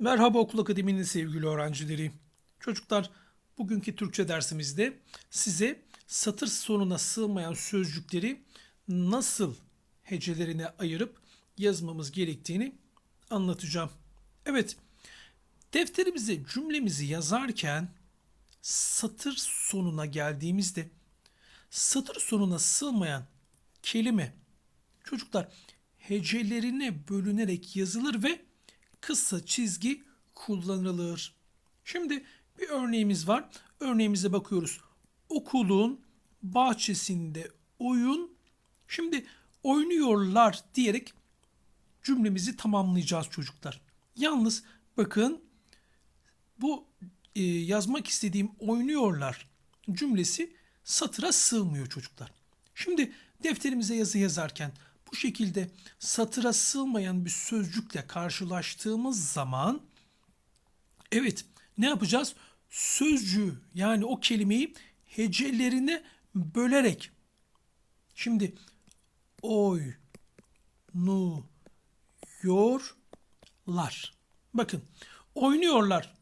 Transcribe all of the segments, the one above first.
Merhaba Okul Akademi'nin sevgili öğrencileri. Çocuklar, bugünkü Türkçe dersimizde size satır sonuna sığmayan sözcükleri nasıl hecelerine ayırıp yazmamız gerektiğini anlatacağım. Evet, defterimize cümlemizi yazarken satır sonuna geldiğimizde satır sonuna sığmayan kelime çocuklar hecelerine bölünerek yazılır ve kısa çizgi kullanılır. Şimdi bir örneğimiz var. Örneğimize bakıyoruz. Okulun bahçesinde oyun. Şimdi oynuyorlar diyerek cümlemizi tamamlayacağız çocuklar. Yalnız bakın bu e, yazmak istediğim oynuyorlar cümlesi satıra sığmıyor çocuklar. Şimdi defterimize yazı yazarken bu şekilde satıra sığmayan bir sözcükle karşılaştığımız zaman evet ne yapacağız? Sözcüğü yani o kelimeyi hecelerine bölerek şimdi oy nu yorlar. Bakın oynuyorlar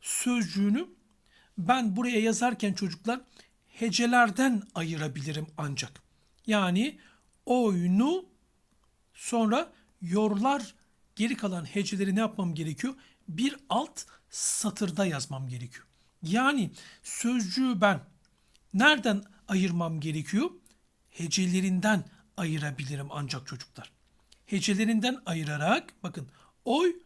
sözcüğünü ben buraya yazarken çocuklar hecelerden ayırabilirim ancak. Yani oyunu sonra yorlar geri kalan heceleri ne yapmam gerekiyor? Bir alt satırda yazmam gerekiyor. Yani sözcüğü ben nereden ayırmam gerekiyor? Hecelerinden ayırabilirim ancak çocuklar. Hecelerinden ayırarak bakın oy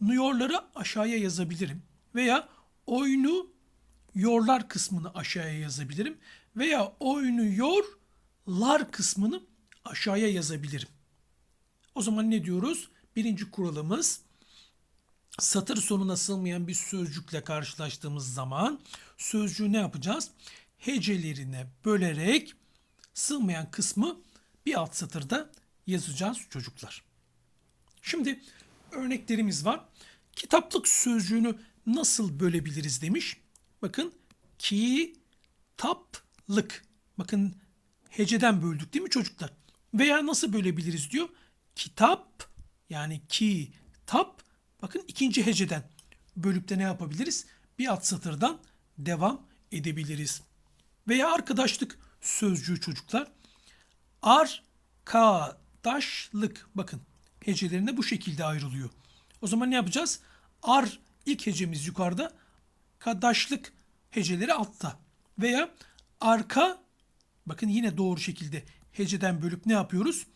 nuyorları aşağıya yazabilirim veya oyunu yorlar kısmını aşağıya yazabilirim veya oynuyorlar kısmını aşağıya yazabilirim. O zaman ne diyoruz? Birinci kuralımız satır sonuna sığmayan bir sözcükle karşılaştığımız zaman sözcüğü ne yapacağız? Hecelerine bölerek sığmayan kısmı bir alt satırda yazacağız çocuklar. Şimdi örneklerimiz var. Kitaplık sözcüğünü nasıl bölebiliriz demiş. Bakın kitaplık. Bakın heceden böldük değil mi çocuklar? Veya nasıl bölebiliriz diyor. Kitap yani kitap bakın ikinci heceden bölüp de ne yapabiliriz? Bir alt satırdan devam edebiliriz. Veya arkadaşlık sözcüğü çocuklar. Arkadaşlık bakın hecelerine bu şekilde ayrılıyor. O zaman ne yapacağız? Ar ilk hecemiz yukarıda, kadaşlık heceleri altta. Veya arka bakın yine doğru şekilde heceden bölüp ne yapıyoruz?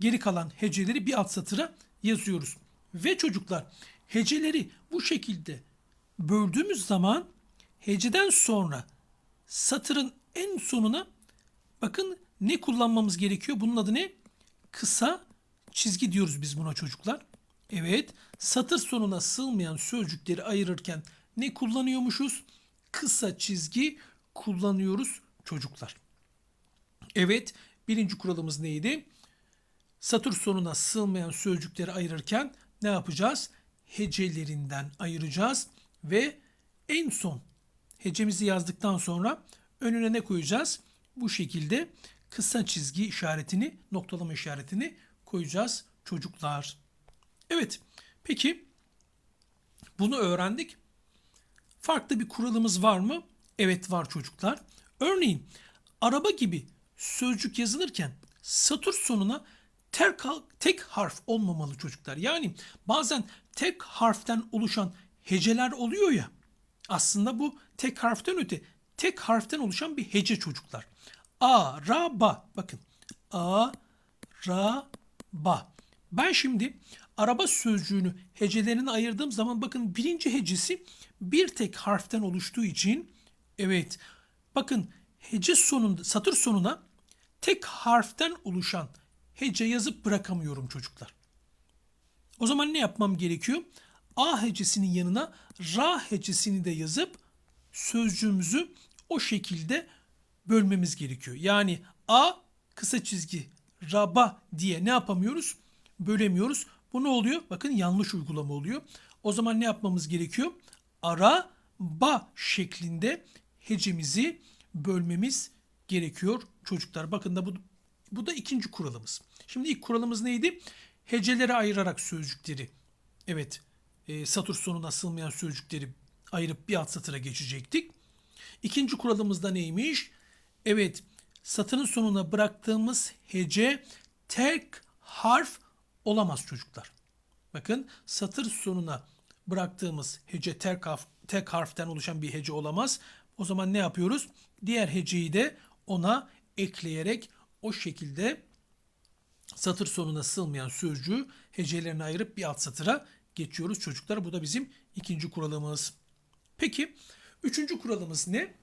Geri kalan heceleri bir alt satıra yazıyoruz. Ve çocuklar heceleri bu şekilde böldüğümüz zaman heceden sonra satırın en sonuna bakın ne kullanmamız gerekiyor? Bunun adı ne? Kısa çizgi diyoruz biz buna çocuklar. Evet, satır sonuna sığmayan sözcükleri ayırırken ne kullanıyormuşuz? Kısa çizgi kullanıyoruz çocuklar. Evet, birinci kuralımız neydi? Satır sonuna sığmayan sözcükleri ayırırken ne yapacağız? Hecelerinden ayıracağız ve en son hecemizi yazdıktan sonra önüne ne koyacağız? Bu şekilde kısa çizgi işaretini, noktalama işaretini koyacağız çocuklar. Evet, peki bunu öğrendik. Farklı bir kuralımız var mı? Evet var çocuklar. Örneğin araba gibi sözcük yazılırken satır sonuna tek, tek harf olmamalı çocuklar. Yani bazen tek harften oluşan heceler oluyor ya. Aslında bu tek harften öte tek harften oluşan bir hece çocuklar. A, ra, ba. Bakın. A, ra, ba. Ben şimdi araba sözcüğünü hecelerine ayırdığım zaman bakın birinci hecesi bir tek harften oluştuğu için evet bakın hece sonunda satır sonuna tek harften oluşan hece yazıp bırakamıyorum çocuklar. O zaman ne yapmam gerekiyor? A hecesinin yanına ra hecesini de yazıp sözcüğümüzü o şekilde bölmemiz gerekiyor. Yani A kısa çizgi raba diye ne yapamıyoruz? Bölemiyoruz. Bu ne oluyor? Bakın yanlış uygulama oluyor. O zaman ne yapmamız gerekiyor? Ara ba şeklinde hecemizi bölmemiz gerekiyor çocuklar. Bakın da bu bu da ikinci kuralımız. Şimdi ilk kuralımız neydi? Heceleri ayırarak sözcükleri evet e, satır sonuna sığmayan sözcükleri ayırıp bir alt satıra geçecektik. İkinci kuralımız da neymiş? Evet, satırın sonuna bıraktığımız hece tek harf olamaz çocuklar. Bakın satır sonuna bıraktığımız hece tek, harf, tek harften oluşan bir hece olamaz. O zaman ne yapıyoruz? Diğer heceyi de ona ekleyerek o şekilde satır sonuna sığmayan sözcüğü hecelerini ayırıp bir alt satıra geçiyoruz çocuklar. Bu da bizim ikinci kuralımız. Peki üçüncü kuralımız ne?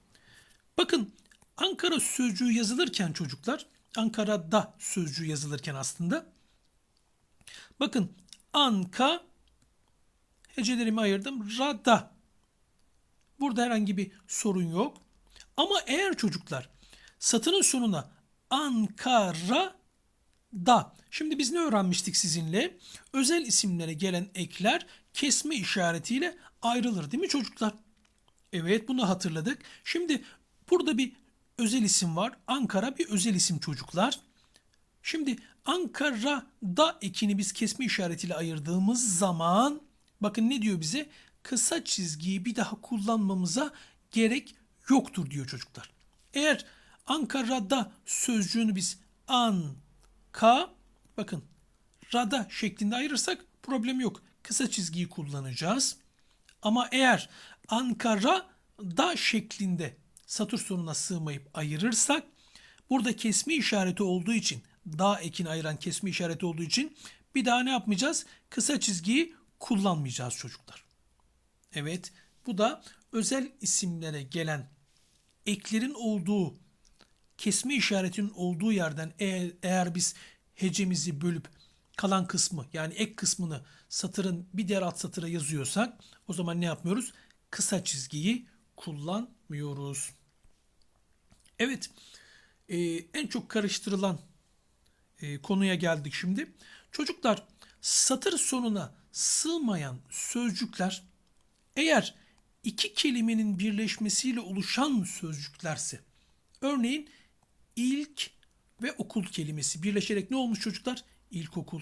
Bakın Ankara sözcüğü yazılırken çocuklar, Ankara'da sözcüğü yazılırken aslında bakın Anka hecelerimi ayırdım. Rada. Burada herhangi bir sorun yok. Ama eğer çocuklar satırın sonuna Ankara da. Şimdi biz ne öğrenmiştik sizinle? Özel isimlere gelen ekler kesme işaretiyle ayrılır değil mi çocuklar? Evet bunu hatırladık. Şimdi burada bir özel isim var. Ankara bir özel isim çocuklar. Şimdi Ankara'da ekini biz kesme işaretiyle ayırdığımız zaman bakın ne diyor bize? Kısa çizgiyi bir daha kullanmamıza gerek yoktur diyor çocuklar. Eğer Ankara'da sözcüğünü biz an ka bakın rada şeklinde ayırırsak problem yok. Kısa çizgiyi kullanacağız. Ama eğer Ankara da şeklinde satır sonuna sığmayıp ayırırsak burada kesme işareti olduğu için da ekini ayıran kesme işareti olduğu için bir daha ne yapmayacağız? Kısa çizgiyi kullanmayacağız çocuklar. Evet bu da özel isimlere gelen eklerin olduğu kesme işaretinin olduğu yerden eğer, eğer biz hecemizi bölüp kalan kısmı yani ek kısmını satırın bir diğer alt satıra yazıyorsak o zaman ne yapmıyoruz? Kısa çizgiyi kullanmıyoruz. Evet e, en çok karıştırılan e, konuya geldik şimdi. Çocuklar satır sonuna sığmayan sözcükler eğer iki kelimenin birleşmesiyle oluşan sözcüklerse örneğin ilk ve okul kelimesi birleşerek ne olmuş çocuklar? İlkokul.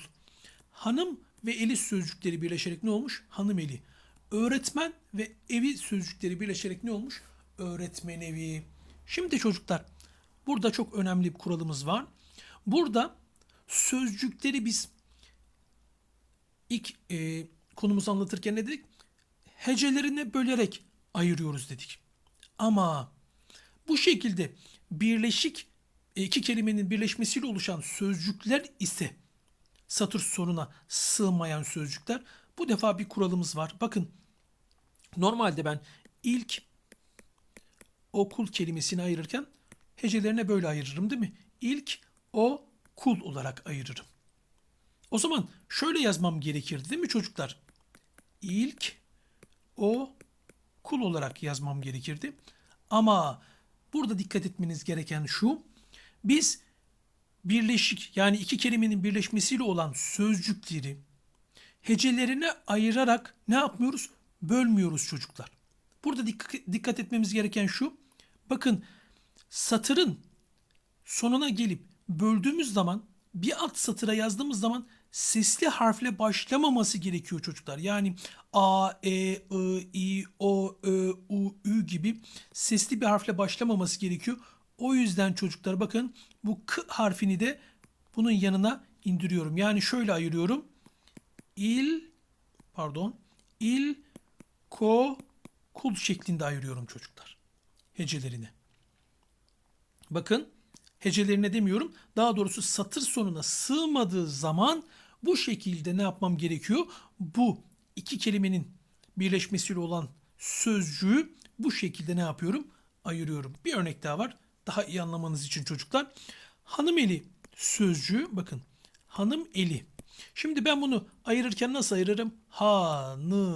Hanım ve eli sözcükleri birleşerek ne olmuş? Hanım eli. Öğretmen ve evi sözcükleri birleşerek ne olmuş? Öğretmen evi. Şimdi çocuklar burada çok önemli bir kuralımız var. Burada sözcükleri biz ilk e, konumuzu anlatırken ne dedik? Hecelerine bölerek ayırıyoruz dedik. Ama bu şekilde birleşik iki kelimenin birleşmesiyle oluşan sözcükler ise satır sonuna sığmayan sözcükler. Bu defa bir kuralımız var. Bakın normalde ben ilk okul kelimesini ayırırken hecelerine böyle ayırırım değil mi? İlk o kul olarak ayırırım. O zaman şöyle yazmam gerekirdi değil mi çocuklar? İlk o kul olarak yazmam gerekirdi. Ama burada dikkat etmeniz gereken şu. Biz birleşik yani iki kelimenin birleşmesiyle olan sözcükleri hecelerine ayırarak ne yapmıyoruz? Bölmüyoruz çocuklar. Burada dikkat, etmemiz gereken şu. Bakın satırın sonuna gelip böldüğümüz zaman bir alt satıra yazdığımız zaman sesli harfle başlamaması gerekiyor çocuklar. Yani A, E, I, O, Ö, U, Ü gibi sesli bir harfle başlamaması gerekiyor. O yüzden çocuklar bakın bu K harfini de bunun yanına indiriyorum. Yani şöyle ayırıyorum. İl, pardon, il, ko, kul şeklinde ayırıyorum çocuklar. Hecelerini. Bakın hecelerine demiyorum. Daha doğrusu satır sonuna sığmadığı zaman bu şekilde ne yapmam gerekiyor? Bu iki kelimenin birleşmesiyle olan sözcüğü bu şekilde ne yapıyorum? Ayırıyorum. Bir örnek daha var. Daha iyi anlamanız için çocuklar. Hanım eli sözcüğü bakın. Hanım eli. Şimdi ben bunu ayırırken nasıl ayırırım? Hanımeli.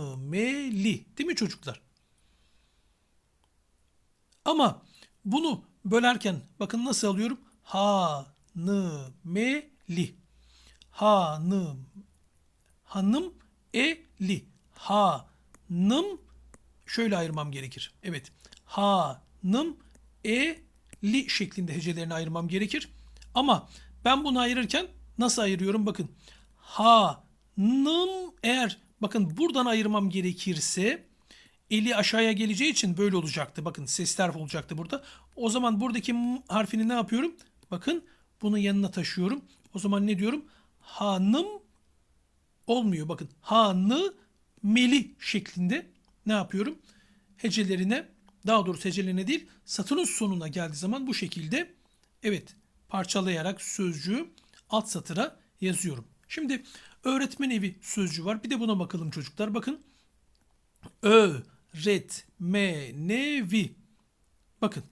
Değil mi çocuklar? Ama bunu bölerken bakın nasıl alıyorum? Hanımeli. Hanım. Hanım eli. Hanım şöyle ayırmam gerekir. Evet. Hanım eli şeklinde hecelerini ayırmam gerekir. Ama ben bunu ayırırken nasıl ayırıyorum? Bakın. Hanım eğer Bakın buradan ayırmam gerekirse eli aşağıya geleceği için böyle olacaktı. Bakın sesli harf olacaktı burada. O zaman buradaki M harfini ne yapıyorum? Bakın bunu yanına taşıyorum. O zaman ne diyorum? Hanım olmuyor. Bakın hanı meli şeklinde ne yapıyorum? Hecelerine daha doğrusu hecelerine değil satırın sonuna geldiği zaman bu şekilde evet parçalayarak sözcüğü alt satıra yazıyorum. Şimdi öğretmen evi sözcüğü var. Bir de buna bakalım çocuklar. Bakın öğretmenevi. Bakın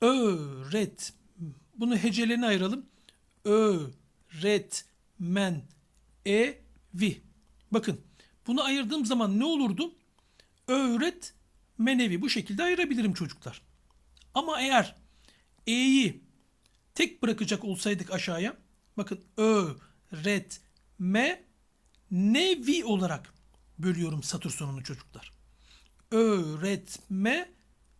öğret bunu hecelerine ayıralım. Öğretmen evi. Bakın bunu ayırdığım zaman ne olurdu? Öğretmenevi bu şekilde ayırabilirim çocuklar. Ama eğer e'yi tek bırakacak olsaydık aşağıya bakın öğretme nevi olarak bölüyorum satır sonunu çocuklar. Öğretme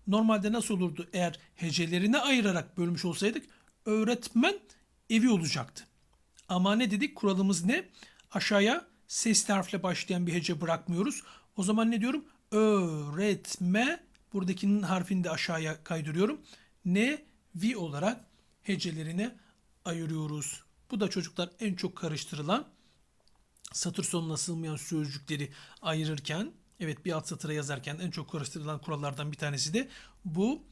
normalde nasıl olurdu eğer hecelerine ayırarak bölmüş olsaydık öğretmen evi olacaktı. Ama ne dedik kuralımız ne? Aşağıya sesli harfle başlayan bir hece bırakmıyoruz. O zaman ne diyorum? Öğretme buradakinin harfini de aşağıya kaydırıyorum. Ne vi olarak hecelerine ayırıyoruz. Bu da çocuklar en çok karıştırılan satır sonuna sığmayan sözcükleri ayırırken evet bir alt satıra yazarken en çok karıştırılan kurallardan bir tanesi de bu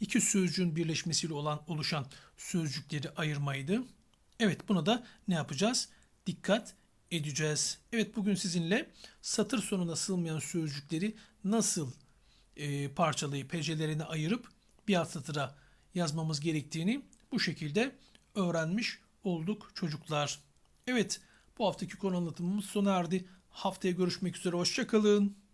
iki sözcüğün birleşmesiyle olan oluşan sözcükleri ayırmaydı. Evet buna da ne yapacağız? Dikkat edeceğiz. Evet bugün sizinle satır sonuna sığmayan sözcükleri nasıl e, parçalayıp hecelerini ayırıp bir alt satıra yazmamız gerektiğini bu şekilde öğrenmiş olduk çocuklar. Evet bu haftaki konu anlatımımız sona erdi. Haftaya görüşmek üzere. Hoşçakalın.